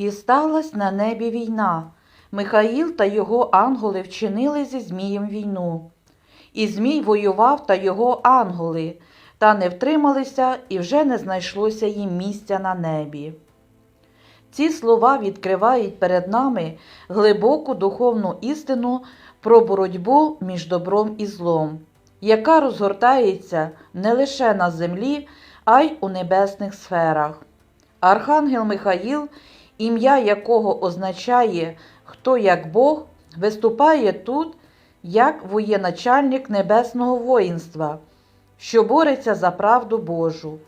І сталась на небі війна. Михаїл та його ангели вчинили зі Змієм війну. І Змій воював та його ангели, та не втрималися і вже не знайшлося їм місця на небі. Ці слова відкривають перед нами глибоку духовну істину про боротьбу між добром і злом, яка розгортається не лише на землі, а й у небесних сферах. Архангел Михаїл, ім'я якого означає хто як Бог, виступає тут як воєначальник небесного воїнства, що бореться за правду Божу.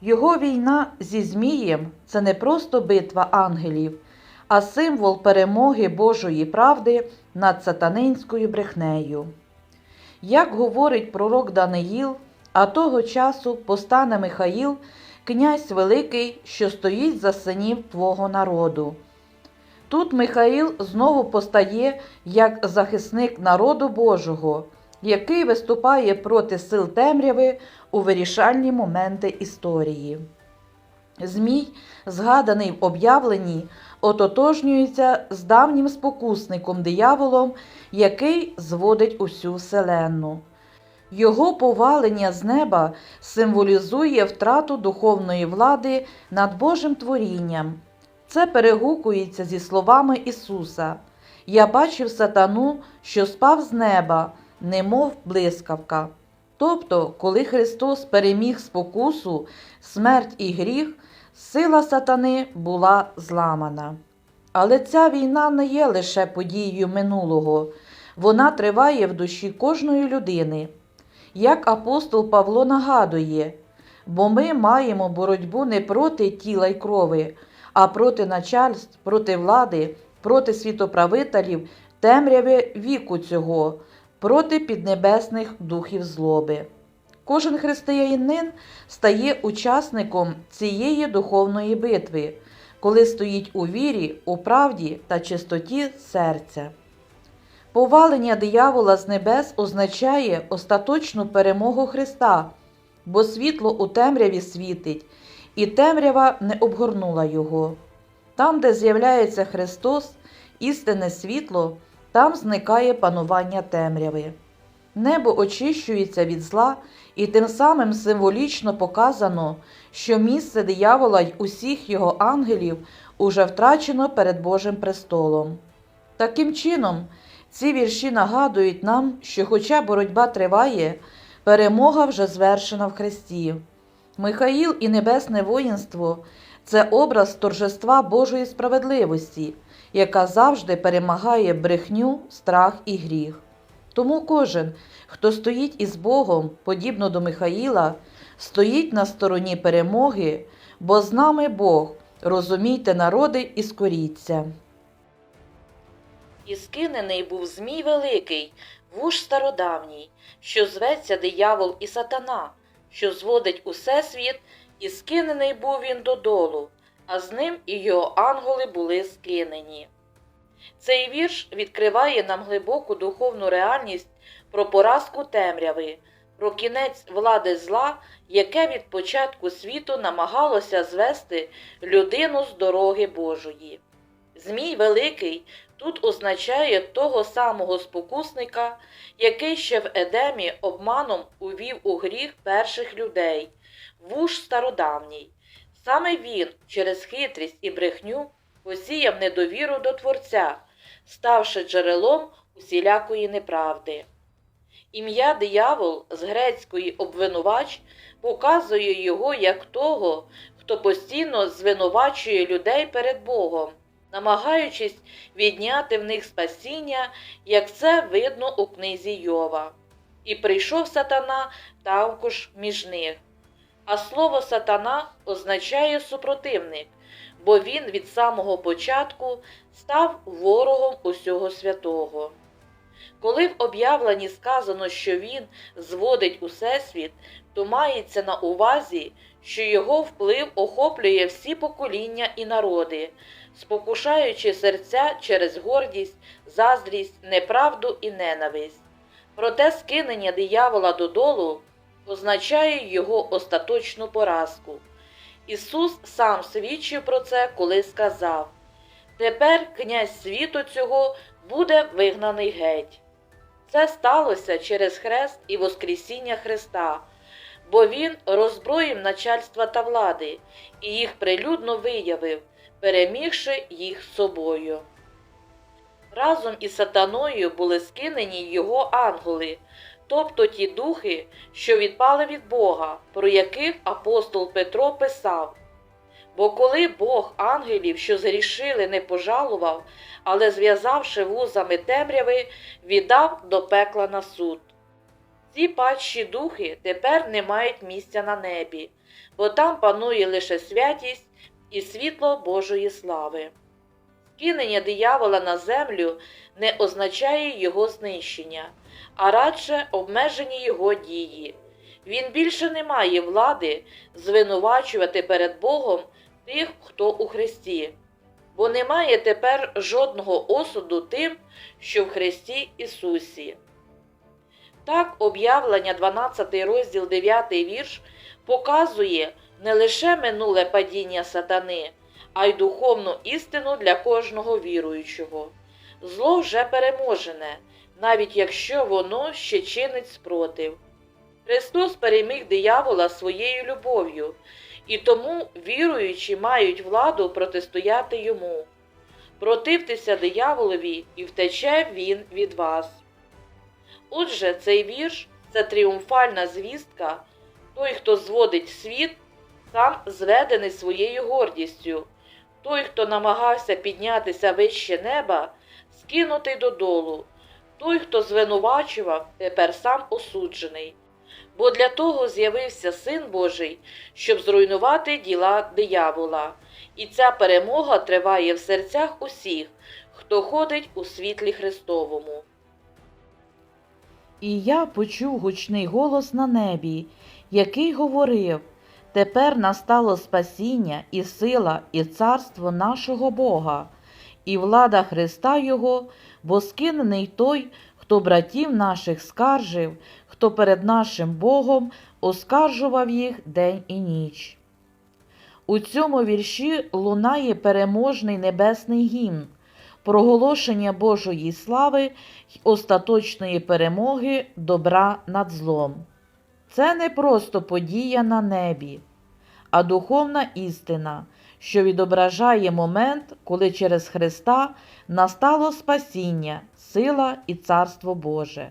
Його війна зі Змієм це не просто битва ангелів, а символ перемоги Божої правди над сатанинською брехнею. Як говорить пророк Даниїл, а того часу постане Михаїл, князь великий, що стоїть за синів твого народу. Тут Михаїл знову постає як захисник народу Божого, який виступає проти сил темряви у вирішальні моменти історії. Змій, згаданий в об'явленні, ототожнюється з давнім спокусником дияволом, який зводить усю вселенну. Його повалення з неба символізує втрату духовної влади над Божим творінням. Це перегукується зі словами Ісуса. Я бачив сатану, що спав з неба, немов блискавка. Тобто, коли Христос переміг спокусу, смерть і гріх, сила сатани була зламана. Але ця війна не є лише подією минулого, вона триває в душі кожної людини. Як апостол Павло нагадує, бо ми маємо боротьбу не проти тіла й крови, а проти начальств, проти влади, проти світоправителів, темряви віку цього, проти піднебесних духів злоби. Кожен християнин стає учасником цієї духовної битви, коли стоїть у вірі, у правді та чистоті серця. Повалення диявола з небес означає остаточну перемогу Христа, бо світло у темряві світить, і темрява не обгорнула його. Там, де з'являється Христос, істинне світло, там зникає панування темряви. Небо очищується від зла, і тим самим символічно показано, що місце диявола й усіх його ангелів уже втрачено перед Божим престолом. Таким чином, ці вірші нагадують нам, що, хоча боротьба триває, перемога вже звершена в Христі. Михаїл і Небесне воїнство це образ торжества Божої справедливості, яка завжди перемагає брехню, страх і гріх. Тому кожен, хто стоїть із Богом, подібно до Михаїла, стоїть на стороні перемоги, бо з нами Бог, розумійте, народи, і скоріться. І скинений був Змій Великий, вуж стародавній, що зветься диявол і сатана, що зводить усе світ, і скинений був він додолу, а з ним і його ангели були скинені. Цей вірш відкриває нам глибоку духовну реальність про поразку темряви, про кінець влади зла, яке від початку світу намагалося звести людину з дороги Божої. Змій Великий тут означає того самого спокусника, який ще в Едемі обманом увів у гріх перших людей, вуж стародавній. Саме він через хитрість і брехню посіяв недовіру до Творця, ставши джерелом усілякої неправди. Ім'я диявол з грецької обвинувач показує його як того, хто постійно звинувачує людей перед Богом, намагаючись відняти в них спасіння, як це видно у книзі Йова. І прийшов сатана також між них. А слово сатана означає супротивник, бо він від самого початку став ворогом усього святого. Коли в об'явленні сказано, що він зводить усесвіт, то мається на увазі, що його вплив охоплює всі покоління і народи, спокушаючи серця через гордість, заздрість, неправду і ненависть. Проте скинення диявола додолу означає його остаточну поразку. Ісус сам свідчив про це, коли сказав: Тепер князь світу цього буде вигнаний геть. Це сталося через хрест і Воскресіння Христа, бо Він роззброїв начальства та влади і їх прилюдно виявив, перемігши їх собою. Разом із сатаною були скинені його ангели, тобто ті духи, що відпали від Бога, про яких апостол Петро писав. Бо коли Бог ангелів, що зрішили, не пожалував, але зв'язавши вузами темряви, віддав до пекла на суд. Ці падші духи тепер не мають місця на небі, бо там панує лише святість і світло Божої слави. Скинення диявола на землю не означає його знищення, а радше обмежені його дії. Він більше не має влади звинувачувати перед Богом тих, хто у Христі, бо немає тепер жодного осуду тим, що в Христі Ісусі. Так, об'явлення 12 розділ 9 вірш показує не лише минуле падіння сатани, а й духовну істину для кожного віруючого. Зло вже переможене, навіть якщо воно ще чинить спротив. Христос переміг диявола своєю любов'ю, і тому віруючі мають владу протистояти йому. Противтеся дияволові, і втече він від вас. Отже, цей вірш це тріумфальна звістка. Той, хто зводить світ, сам зведений своєю гордістю. Той, хто намагався піднятися вище неба, скинутий додолу. Той, хто звинувачував, тепер сам осуджений. Бо для того з'явився Син Божий, щоб зруйнувати діла диявола. І ця перемога триває в серцях усіх, хто ходить у світлі Христовому. І я почув гучний голос на небі, який говорив Тепер настало спасіння і сила, і царство нашого Бога, і влада Христа Його, бо скинений той, хто братів наших скаржив, хто перед нашим Богом оскаржував їх день і ніч. У цьому вірші лунає переможний небесний гімн, проголошення Божої слави й остаточної перемоги добра над злом. Це не просто подія на небі, а духовна істина, що відображає момент, коли через Христа настало спасіння, сила і царство Боже.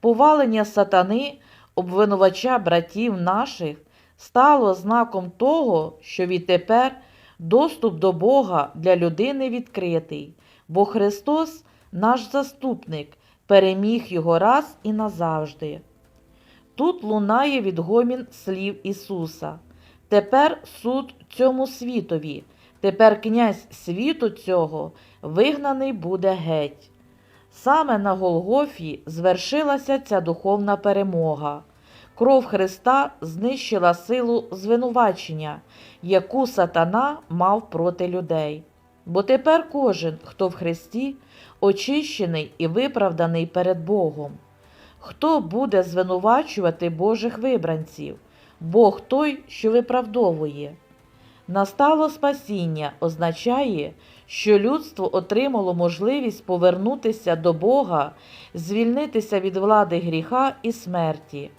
Повалення сатани, обвинувача братів наших, стало знаком того, що відтепер доступ до Бога для людини відкритий, бо Христос, наш заступник, переміг його раз і назавжди. Тут лунає відгомін слів Ісуса. Тепер суд цьому світові, тепер князь світу цього вигнаний буде геть. Саме на Голгофі звершилася ця духовна перемога. Кров Христа знищила силу звинувачення, яку сатана мав проти людей. Бо тепер кожен, хто в Христі, очищений і виправданий перед Богом. Хто буде звинувачувати Божих вибранців? Бог той, що виправдовує. Настало спасіння означає, що людство отримало можливість повернутися до Бога, звільнитися від влади гріха і смерті.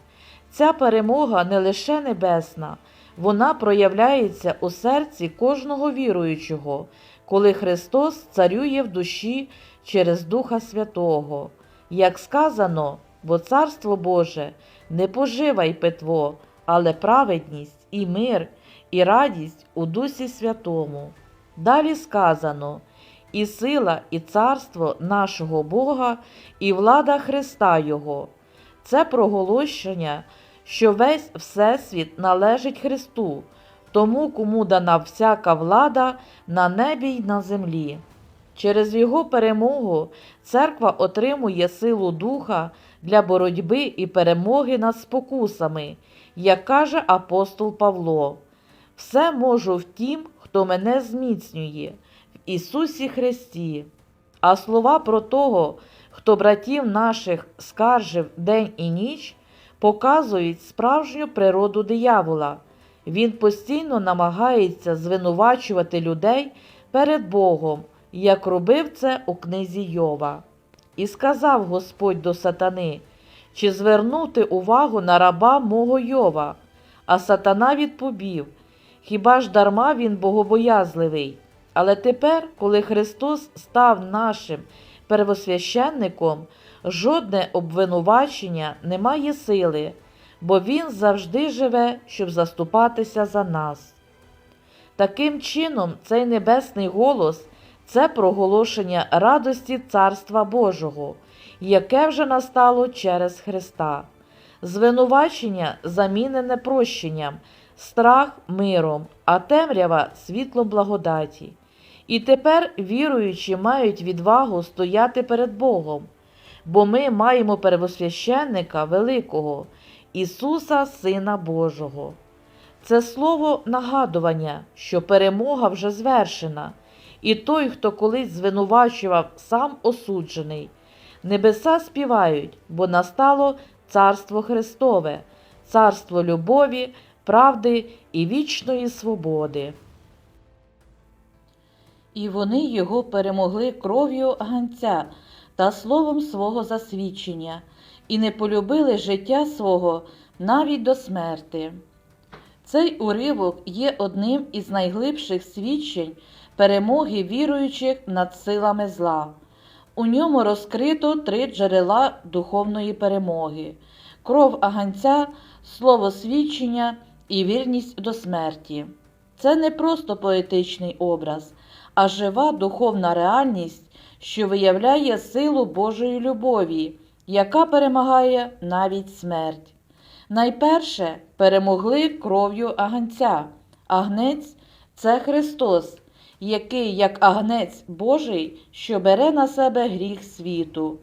Ця перемога не лише небесна, вона проявляється у серці кожного віруючого, коли Христос царює в душі через Духа Святого. Як сказано, бо Царство Боже не пожива й питво, але праведність і мир, і радість у Дусі Святому. Далі сказано і сила, і царство нашого Бога, і влада Христа Його. Це проголошення, що весь Всесвіт належить Христу, тому кому дана всяка влада на небі й на землі. Через його перемогу церква отримує силу духа для боротьби і перемоги над спокусами, як каже апостол Павло. Все можу в тім, хто мене зміцнює в Ісусі Христі. А слова про того, хто братів наших скаржив день і ніч, показують справжню природу диявола. Він постійно намагається звинувачувати людей перед Богом, як робив це у книзі Йова. І сказав Господь до сатани, чи звернути увагу на раба мого Йова? А сатана відповів, хіба ж дарма він богобоязливий? Але тепер, коли Христос став нашим первосвященником, жодне обвинувачення не має сили, бо Він завжди живе, щоб заступатися за нас. Таким чином, цей небесний голос це проголошення радості Царства Божого, яке вже настало через Христа, звинувачення замінене прощенням, страх миром, а темрява світлом благодаті. І тепер віруючі мають відвагу стояти перед Богом, бо ми маємо первосвященника великого, Ісуса Сина Божого. Це слово нагадування, що перемога вже звершена, і той, хто колись звинувачував, сам осуджений. Небеса співають, бо настало Царство Христове, царство любові, правди і вічної свободи. І вони його перемогли кров'ю ганця та словом свого засвідчення, і не полюбили життя свого навіть до смерти. Цей уривок є одним із найглибших свідчень перемоги віруючих над силами зла. У ньому розкрито три джерела духовної перемоги: кров аганця, слово свідчення і вірність до смерті. Це не просто поетичний образ, а жива духовна реальність, що виявляє силу Божої любові, яка перемагає навіть смерть. Найперше перемогли кров'ю аганця. Агнець це Христос, який, як агнець Божий, що бере на себе гріх світу.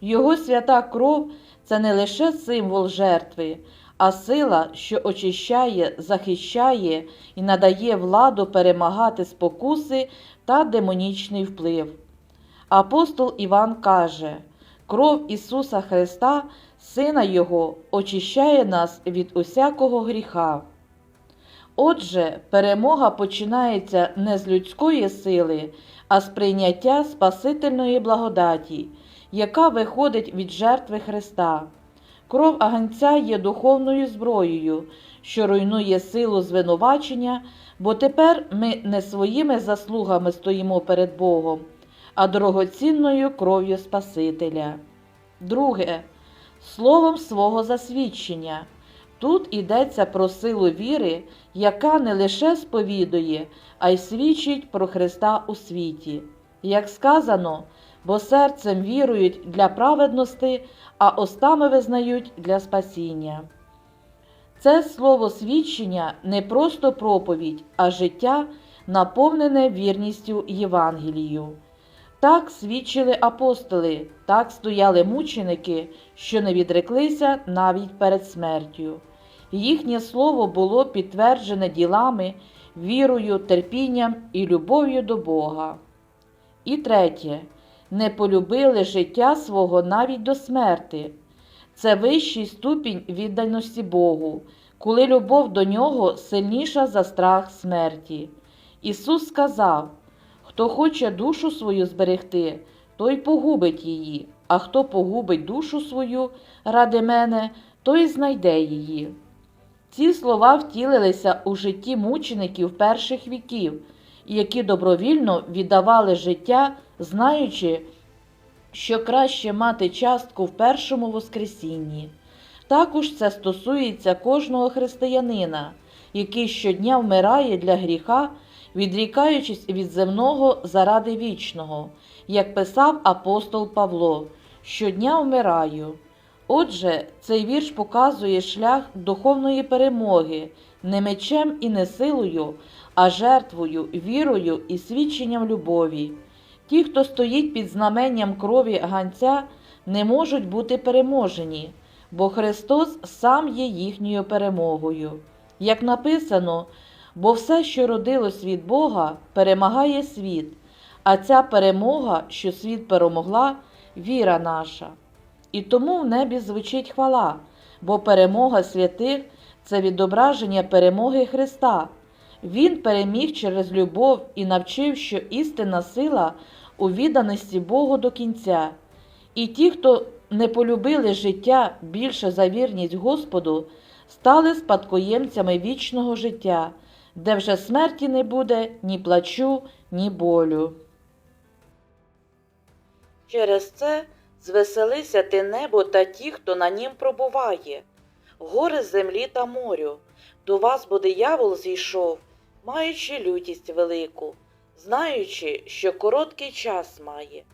Його свята кров це не лише символ жертви, а сила, що очищає, захищає і надає владу перемагати спокуси та демонічний вплив. Апостол Іван каже: кров Ісуса Христа, Сина Його, очищає нас від усякого гріха. Отже, перемога починається не з людської сили, а з прийняття Спасительної благодаті, яка виходить від жертви Христа. Кров аганця є духовною зброєю, що руйнує силу звинувачення, бо тепер ми не своїми заслугами стоїмо перед Богом, а дорогоцінною кров'ю Спасителя. Друге словом свого засвідчення. Тут йдеться про силу віри, яка не лише сповідує, а й свідчить про Христа у світі. Як сказано, бо серцем вірують для праведності, а остами визнають для спасіння. Це слово свідчення не просто проповідь, а життя, наповнене вірністю Євангелію. Так свідчили апостоли, так стояли мученики, що не відреклися навіть перед смертю. Їхнє слово було підтверджене ділами, вірою, терпінням і любов'ю до Бога. І третє, не полюбили життя свого навіть до смерти. Це вищий ступінь відданості Богу, коли любов до нього сильніша за страх смерті. Ісус сказав: Хто хоче душу свою зберегти, той погубить її, а хто погубить душу свою ради мене, той знайде її. Ці слова втілилися у житті мучеників перших віків, які добровільно віддавали життя, знаючи, що краще мати частку в першому Воскресінні. Також це стосується кожного християнина, який щодня вмирає для гріха, відрікаючись від земного заради вічного, як писав апостол Павло, щодня вмираю. Отже, цей вірш показує шлях духовної перемоги не мечем і не силою, а жертвою, вірою і свідченням любові. Ті, хто стоїть під знаменням крові ганця, не можуть бути переможені, бо Христос сам є їхньою перемогою. Як написано, бо все, що родилось від Бога, перемагає світ, а ця перемога, що світ перемогла, віра наша. І тому в небі звучить хвала, бо перемога святих це відображення перемоги Христа. Він переміг через любов і навчив, що істинна сила у відданості Богу до кінця. І ті, хто не полюбили життя більше за вірність Господу, стали спадкоємцями вічного життя, де вже смерті не буде ні плачу, ні болю. Через це звеселися ти небо та ті, хто на нім пробуває, гори землі та морю. До вас бо диявол зійшов, маючи лютість велику, знаючи, що короткий час має.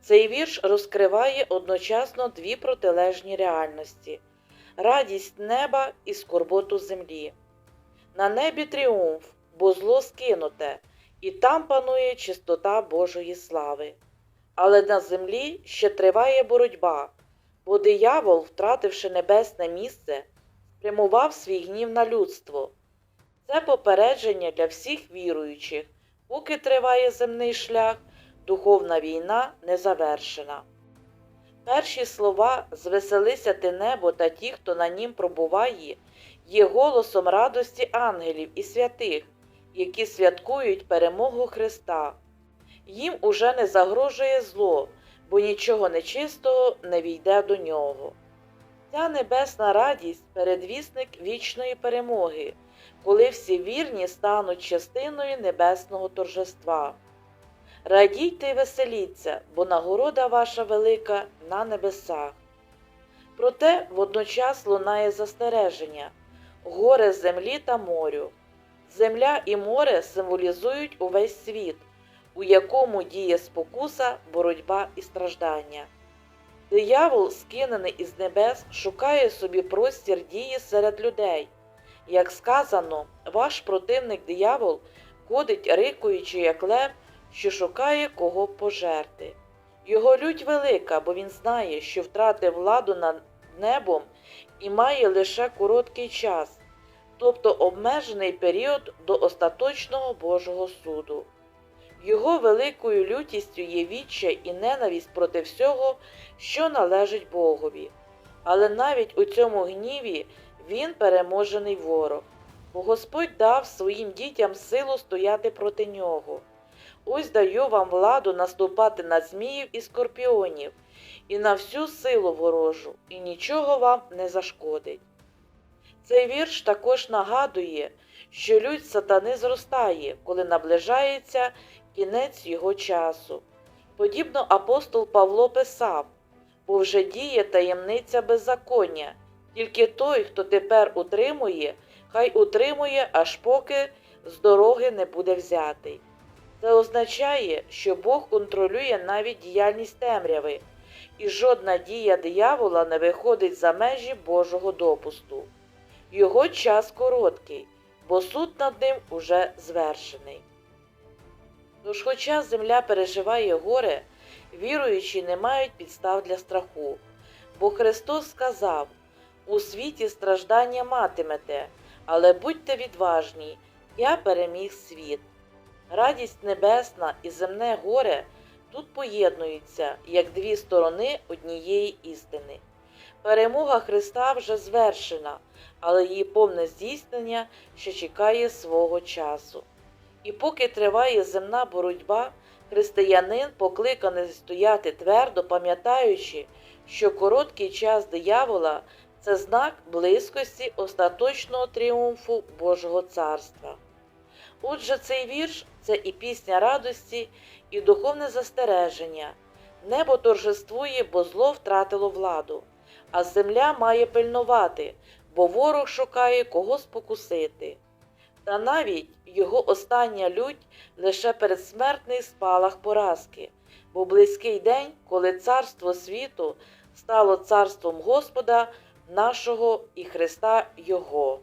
Цей вірш розкриває одночасно дві протилежні реальності радість неба і скорботу землі. На небі тріумф, бо зло скинуте, і там панує чистота Божої слави. Але на землі ще триває боротьба, бо диявол, втративши небесне місце, спрямував свій гнів на людство. Це попередження для всіх віруючих, поки триває земний шлях, духовна війна не завершена. Перші слова звеселися ти небо та ті, хто на нім пробуває, є голосом радості ангелів і святих, які святкують перемогу Христа. Їм уже не загрожує зло, бо нічого нечистого не війде до нього. Ця небесна радість передвісник вічної перемоги, коли всі вірні стануть частиною небесного торжества. Радійте й веселіться, бо нагорода ваша велика на небесах. Проте водночас лунає застереження горе землі та морю. Земля і море символізують увесь світ, у якому діє спокуса, боротьба і страждання. Диявол, скинений із небес, шукає собі простір дії серед людей. Як сказано, ваш противник диявол ходить, рикуючи, як лев, що шукає кого пожерти. Його лють велика, бо він знає, що втратив владу над небом і має лише короткий час, тобто обмежений період до остаточного Божого суду. Його великою лютістю є відчай і ненависть проти всього, що належить Богові. Але навіть у цьому гніві він переможений ворог, бо Господь дав своїм дітям силу стояти проти нього. Ось даю вам владу наступати на зміїв і скорпіонів, і на всю силу ворожу, і нічого вам не зашкодить. Цей вірш також нагадує, що людь сатани зростає, коли наближається кінець його часу. Подібно апостол Павло писав, бо вже діє таємниця беззаконня, тільки той, хто тепер утримує, хай утримує, аж поки з дороги не буде взятий. Це означає, що Бог контролює навіть діяльність темряви, і жодна дія диявола не виходить за межі Божого допусту. Його час короткий, бо суд над ним уже звершений. Тож, хоча земля переживає горе, віруючі не мають підстав для страху, бо Христос сказав у світі страждання матимете, але будьте відважні, я переміг світ. Радість небесна і земне горе тут поєднуються як дві сторони однієї істини. Перемога Христа вже звершена, але її повне здійснення ще чекає свого часу. І поки триває земна боротьба, християнин покликаний стояти твердо, пам'ятаючи, що короткий час диявола це знак близькості остаточного тріумфу Божого царства. Отже, цей вірш це і пісня радості, і духовне застереження. Небо торжествує, бо зло втратило владу, а земля має пильнувати, бо ворог шукає кого спокусити. Та навіть його остання лють лише передсмертний спалах поразки, бо близький день, коли царство світу стало царством Господа нашого і Христа Його.